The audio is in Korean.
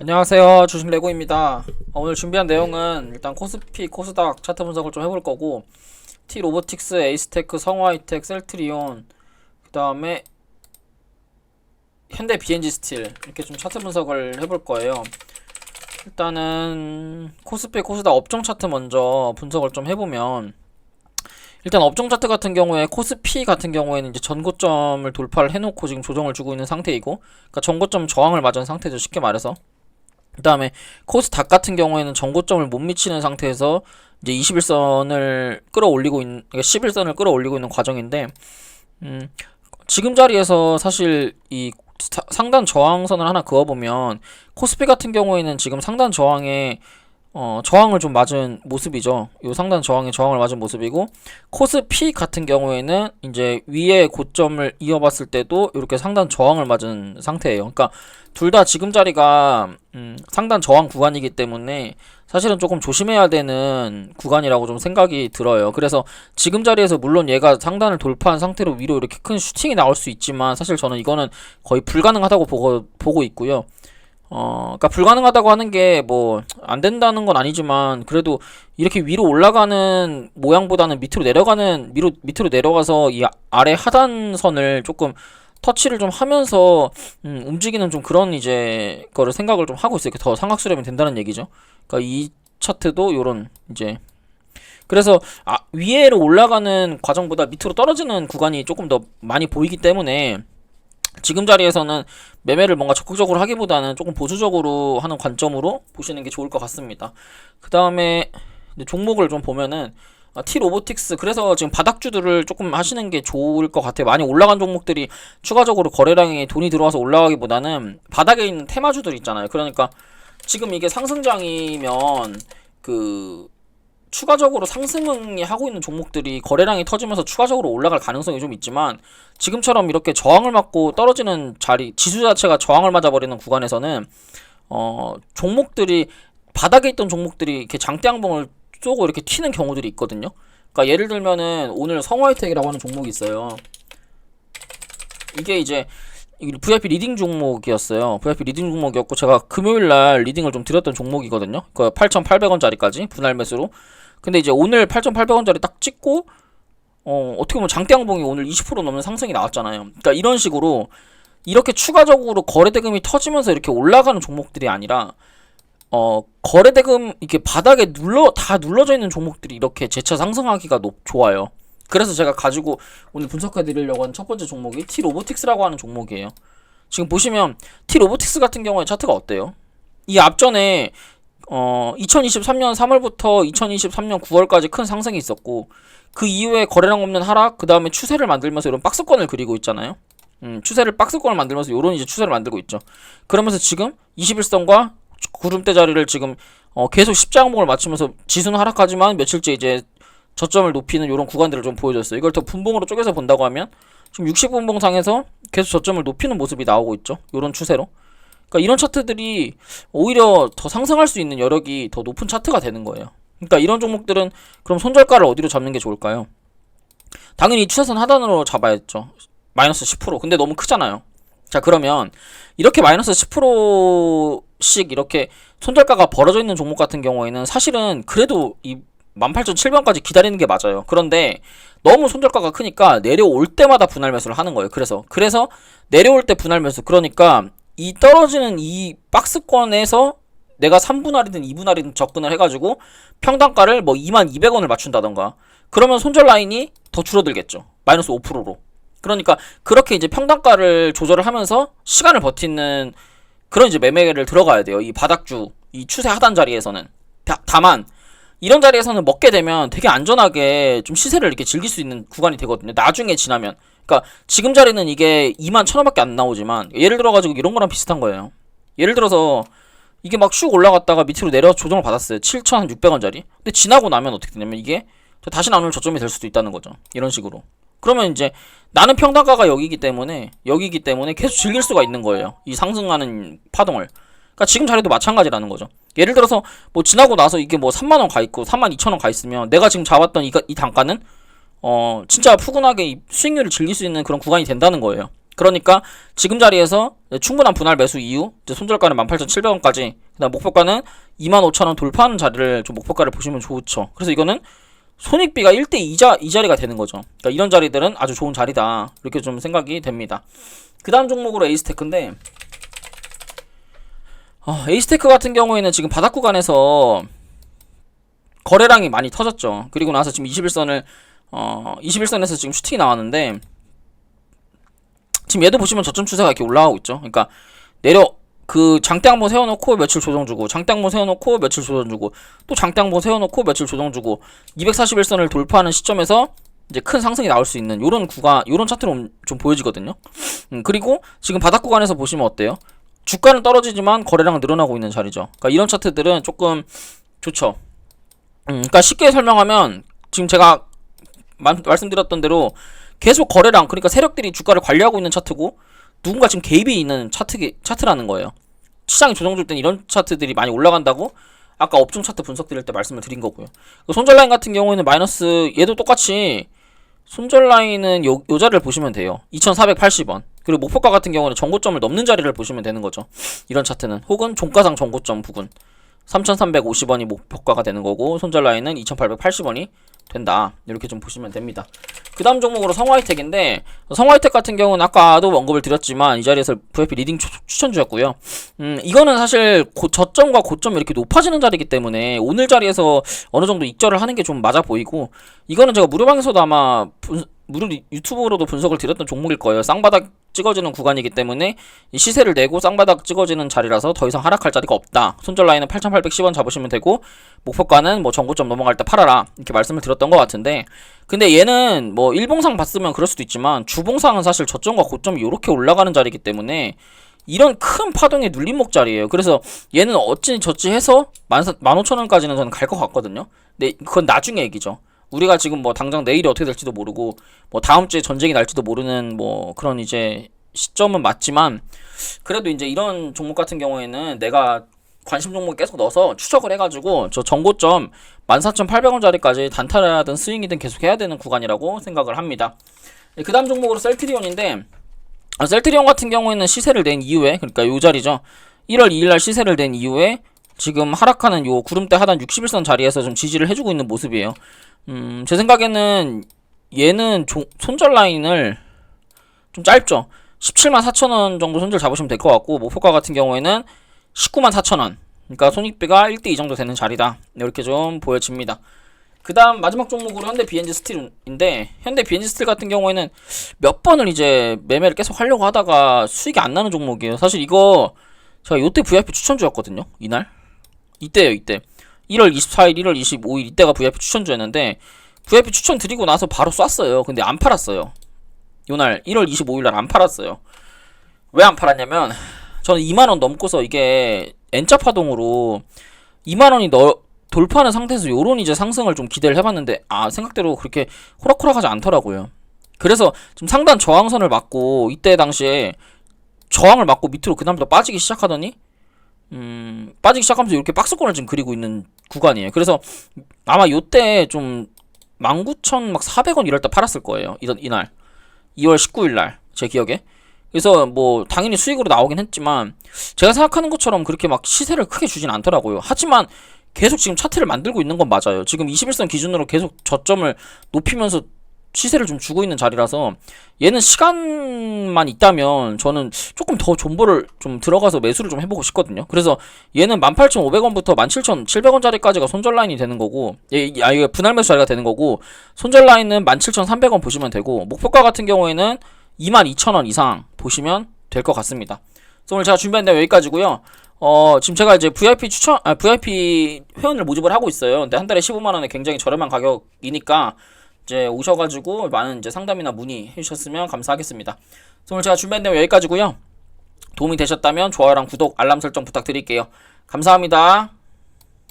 안녕하세요. 주식 레고입니다. 어, 오늘 준비한 내용은 일단 코스피 코스닥 차트 분석을 좀 해볼 거고 T 로보틱스 에이스테크 성화이텍 셀트리온 그 다음에 현대 BNG 스틸 이렇게 좀 차트 분석을 해볼 거예요. 일단은 코스피 코스닥 업종 차트 먼저 분석을 좀 해보면 일단 업종 차트 같은 경우에 코스피 같은 경우에는 이제 전고점을 돌파를 해놓고 지금 조정을 주고 있는 상태이고 그러니까 전고점 저항을 맞은 상태죠 쉽게 말해서 그 다음에 코스닥 같은 경우에는 전고점을 못 미치는 상태에서 이제 21선을 끌어올리고 있는, 그러니까 11선을 끌어올리고 있는 과정인데, 음, 지금 자리에서 사실 이 사- 상단 저항선을 하나 그어보면, 코스피 같은 경우에는 지금 상단 저항에 어, 저항을 좀 맞은 모습이죠. 요 상단 저항에 저항을 맞은 모습이고, 코스피 같은 경우에는 이제 위에 고점을 이어봤을 때도 이렇게 상단 저항을 맞은 상태예요. 그러니까 둘 다 지금 자리가 음, 상단 저항 구간이기 때문에 사실은 조금 조심해야 되는 구간이라고 좀 생각이 들어요. 그래서 지금 자리에서 물론 얘가 상단을 돌파한 상태로 위로 이렇게 큰 슈팅이 나올 수 있지만 사실 저는 이거는 거의 불가능하다고 보고 보고 있고요. 어, 그러니까 불가능하다고 하는 게 뭐 안 된다는 건 아니지만 그래도 이렇게 위로 올라가는 모양보다는 밑으로 내려가는 위로 밑으로 내려가서 이 아- 아래 하단선을 조금 터치를 좀 하면서 음, 움직이는 좀 그런 이제 거를 생각을 좀 하고 있어요. 더 상각수렴이 된다는 얘기죠. 그러니까 이 차트도 요런 이제 그래서 아, 위에로 올라가는 과정보다 밑으로 떨어지는 구간이 조금 더 많이 보이기 때문에 지금 자리에서는 매매를 뭔가 적극적으로 하기보다는 조금 보수적으로 하는 관점으로 보시는 게 좋을 것 같습니다. 그 다음에 종목을 좀 보면은 아, T 로보틱스 그래서 지금 바닥주들을 조금 하시는 게 좋을 것 같아요. 많이 올라간 종목들이 추가적으로 거래량에 돈이 들어와서 올라가기보다는 바닥에 있는 테마주들 있잖아요. 그러니까 지금 이게 상승장이면 그 추가적으로 상승이 하고 있는 종목들이 거래량이 터지면서 추가적으로 올라갈 가능성이 좀 있지만 지금처럼 이렇게 저항을 맞고 떨어지는 자리 지수 자체가 저항을 맞아버리는 구간에서는 어 종목들이 바닥에 있던 종목들이 이렇게 장대 양봉을 쏘고 이렇게 튀는 경우들이 있거든요. 그러니까 예를 들면은 오늘 성화이텍이라고 하는 종목이 있어요. 이게 이제 이 VIP 리딩 종목이었어요. VIP 리딩 종목이었고 제가 금요일 날 리딩을 좀 드렸던 종목이거든요. 그 8,800원짜리까지 분할 매수로. 근데 이제 오늘 8,800원짜리 딱 찍고 어, 어떻게 보면 장대 양봉이 오늘 20% 넘는 상승이 나왔잖아요. 그러니까 이런 식으로 이렇게 추가적으로 거래 대금이 터지면서 이렇게 올라가는 종목들이 아니라 어, 거래 대금 이렇게 바닥에 눌러 다 눌러져 있는 종목들이 이렇게 재차 상승하기가 높 좋아요. 그래서 제가 가지고 오늘 분석해 드리려고 하는 첫 번째 종목이 T 로보틱스라고 하는 종목이에요. 지금 보시면 T 로보틱스 같은 경우에 차트가 어때요? 이 앞전에 어 2023년 3월부터 2023년 9월까지 큰 상승이 있었고 그 이후에 거래량 없는 하락 그 다음에 추세를 만들면서 이런 박스권을 그리고 있잖아요. 음, 추세를 박스권을 만들면서 이런 이제 추세를 만들고 있죠. 그러면서 지금 21선과 구름대 자리를 지금 어, 계속 십자항봉을 맞추면서 지수는 하락하지만 며칠째 이제 저점을 높이는 이런 구간들을 좀 보여줬어요. 이걸 더 분봉으로 쪼개서 본다고 하면 지금 60분봉상에서 계속 저점을 높이는 모습이 나오고 있죠. 이런 추세로. 그러니까 이런 차트들이 오히려 더 상승할 수 있는 여력이 더 높은 차트가 되는 거예요. 그러니까 이런 종목들은 그럼 손절가를 어디로 잡는 게 좋을까요? 당연히 추세선 하단으로 잡아야죠. 마이너스 10%. 근데 너무 크잖아요. 자, 그러면 이렇게 마이너스 10%씩 이렇게 손절가가 벌어져 있는 종목 같은 경우에는 사실은 그래도 이 18,700원까지 기다리는 게 맞아요. 그런데 너무 손절가가 크니까 내려올 때마다 분할 매수를 하는 거예요. 그래서 그래서 내려올 때 분할 매수. 그러니까 이 떨어지는 이 박스권에서 내가 3분할이든 2분할이든 접근을 해가지고 평단가를 뭐 22,200원을 맞춘다던가 그러면 손절 라인이 더 줄어들겠죠. 마이너스 5%로. 그러니까 그렇게 이제 평단가를 조절을 하면서 시간을 버티는 그런 이제 매매를 들어가야 돼요. 이 바닥주, 이 추세 하단 자리에서는. 다, 다만 이런 자리에서는 먹게 되면 되게 안전하게 좀 시세를 이렇게 즐길 수 있는 구간이 되거든요. 나중에 지나면. 그러니까 지금 자리는 이게 2만 천 원밖에 안 나오지만 예를 들어 가지고 이런 거랑 비슷한 거예요. 예를 들어서 이게 막 슉 올라갔다가 밑으로 내려 조정을 받았어요. 7,600원짜리. 근데 지나고 나면 어떻게 되냐면 이게 다시 나오는 저점이 될 수도 있다는 거죠. 이런 식으로. 그러면 이제 나는 평단가가 여기기 때문에 여기기 때문에 계속 즐길 수가 있는 거예요. 이 상승하는 파동을. 그러니까 지금 자리도 마찬가지라는 거죠. 예를 들어서 뭐 지나고 나서 이게 뭐 3만 원 가 있고 3만 2천 원 가 있으면 내가 지금 잡았던 이, 이 단가는 어 진짜 푸근하게 이 수익률을 즐길 수 있는 그런 구간이 된다는 거예요. 그러니까 지금 자리에서 충분한 분할 매수 이후 손절가는 18,700원까지 그다음 목표가는 25,000원 돌파하는 자리를 좀 목표가를 보시면 좋죠. 그래서 이거는 손익비가 1대 2자 이 자리가 되는 거죠. 그러니까 이런 자리들은 아주 좋은 자리다. 이렇게 좀 생각이 됩니다. 그다음 종목으로 에이스테크인데 어, 에이스테크 같은 경우에는 지금 바닥 구간에서 거래량이 많이 터졌죠. 그리고 나서 지금 21선을 어 21선에서 지금 슈팅이 나왔는데 지금 얘도 보시면 저점 추세가 이렇게 올라가고 있죠. 그러니까 내려 그 장대 한번 세워놓고 며칠 조정 주고 장대 한번 세워놓고 며칠 조정 주고 또 장대 한번 세워놓고 며칠 조정 주고 241선을 돌파하는 시점에서 이제 큰 상승이 나올 수 있는 요런 구간 요런 차트로 좀 보여지거든요. 음, 그리고 지금 바닥 구간에서 보시면 어때요? 주가는 떨어지지만 거래량은 늘어나고 있는 자리죠. 그러니까 이런 차트들은 조금 좋죠. 음, 그러니까 쉽게 설명하면 지금 제가 마, 말씀드렸던 대로 계속 거래량 그러니까 세력들이 주가를 관리하고 있는 차트고 누군가 지금 개입이 있는 차트 차트라는 거예요. 시장이 조정 줄 때는 이런 차트들이 많이 올라간다고 아까 업종 차트 분석 드릴 때 말씀을 드린 거고요. 그 손절 라인 같은 경우에는 마이너스 얘도 똑같이 손절 라인은 요, 요 자리를 보시면 돼요. 2,480원. 그리고 목표가 같은 경우는 정고점을 넘는 자리를 보시면 되는 거죠. 이런 차트는 혹은 종가상 정고점 부근 3,350원이 목표가가 되는 거고 손절 라인은 2,880원이 된다. 이렇게 좀 보시면 됩니다. 그 다음 종목으로 성화이텍인데 성화이텍 같은 경우는 아까도 언급을 드렸지만 이 자리에서 VIP 리딩 추, 추천주였고요. 음, 이거는 사실 고, 저점과 고점이 이렇게 높아지는 자리이기 때문에 오늘 자리에서 어느 정도 익절을 하는 게 좀 맞아 보이고 이거는 제가 무료방에서도 아마 분, 무료 유튜브로도 분석을 드렸던 종목일 거예요. 쌍바닥 찍어지는 구간이기 때문에 이 시세를 내고 쌍바닥 찍어지는 자리라서 더 이상 하락할 자리가 없다. 손절 라인은 8,810원 잡으시면 되고 목표가는 뭐 정고점 넘어갈 때 팔아라 이렇게 말씀을 드렸던 것 같은데 근데 얘는 뭐 일봉상 봤으면 그럴 수도 있지만 주봉상은 사실 저점과 고점이 이렇게 올라가는 자리이기 때문에 이런 큰 파동의 눌림목 자리예요. 그래서 얘는 어찌 저찌 해서 15,000원까지는 저는 갈 것 같거든요. 근데 그건 나중에 얘기죠. 우리가 지금 뭐 당장 내일이 어떻게 될지도 모르고 뭐 다음 주에 전쟁이 날지도 모르는 뭐 그런 이제 시점은 맞지만 그래도 이제 이런 종목 같은 경우에는 내가 관심 종목 계속 넣어서 추적을 해가지고 저 정고점 14,800원짜리까지 단타라든 스윙이든 계속 해야 되는 구간이라고 생각을 합니다. 그 다음 종목으로 셀트리온인데 아, 셀트리온 같은 경우에는 시세를 낸 이후에 그러니까 요 자리죠. 1월 2일날 시세를 낸 이후에 지금 하락하는 요 구름대 하단 61선 자리에서 좀 지지를 해주고 있는 모습이에요. 음, 제 생각에는 얘는 조, 손절 라인을 좀 짧죠. 17만 4천 원 정도 손절 잡으시면 될 것 같고 목표가 같은 경우에는 19만 4천 원. 그러니까 손익비가 1대 2 정도 되는 자리다. 이렇게 좀 보여집니다. 그 다음 마지막 종목으로 현대 비엔지 스틸인데 현대 비엔지 스틸 같은 경우에는 몇 번을 이제 매매를 계속 하려고 하다가 수익이 안 나는 종목이에요. 사실 이거 제가 요때 VIP 추천주였거든요. 이날 이때요 이때 1월 24일, 1월 25일 이때가 VIP 추천주였는데 VIP 추천 드리고 나서 바로 쐈어요. 근데 안 팔았어요. 요날 1월 25일 날 안 팔았어요. 왜 안 팔았냐면 저는 2만 원 넘고서 이게 N자 파동으로 2만 원이 너 돌파하는 상태에서 요런 이제 상승을 좀 기대를 해봤는데 아 생각대로 그렇게 호락호락하지 않더라고요. 그래서 좀 상단 저항선을 맞고 이때 당시에 저항을 맞고 밑으로 그 다음부터 빠지기 시작하더니 음, 빠지기 시작하면서 이렇게 박스권을 지금 그리고 있는 구간이에요. 그래서 아마 요때 좀 19,400원 이럴 때 팔았을 거예요. 이던 이날 2월 19일 날 제 기억에. 그래서 뭐 당연히 수익으로 나오긴 했지만 제가 생각하는 것처럼 그렇게 막 시세를 크게 주진 않더라고요. 하지만 계속 지금 차트를 만들고 있는 건 맞아요. 지금 21선 기준으로 계속 저점을 높이면서 시세를 좀 주고 있는 자리라서 얘는 시간만 있다면 저는 조금 더 존버를 좀 들어가서 매수를 좀 해보고 싶거든요. 그래서 얘는 18,500원부터 17,700원짜리까지가 손절 라인이 되는 거고, 예, 아, 이게 분할 매수 자리가 되는 거고, 손절 라인은 17,300원 보시면 되고, 목표가 같은 경우에는 22,000원 이상 보시면 될 것 같습니다. 오늘 제가 준비한 내용 여기까지고요. 어, 지금 제가 이제 VIP 추천, 아, VIP 회원을 모집을 하고 있어요. 근데 한 달에 15만원에 굉장히 저렴한 가격이니까, 이제 오셔가지고 많은 이제 상담이나 문의 해주셨으면 감사하겠습니다. 오늘 제가 준비한 내용 여기까지고요. 도움이 되셨다면 좋아요랑 구독, 알람 설정 부탁드릴게요. 감사합니다.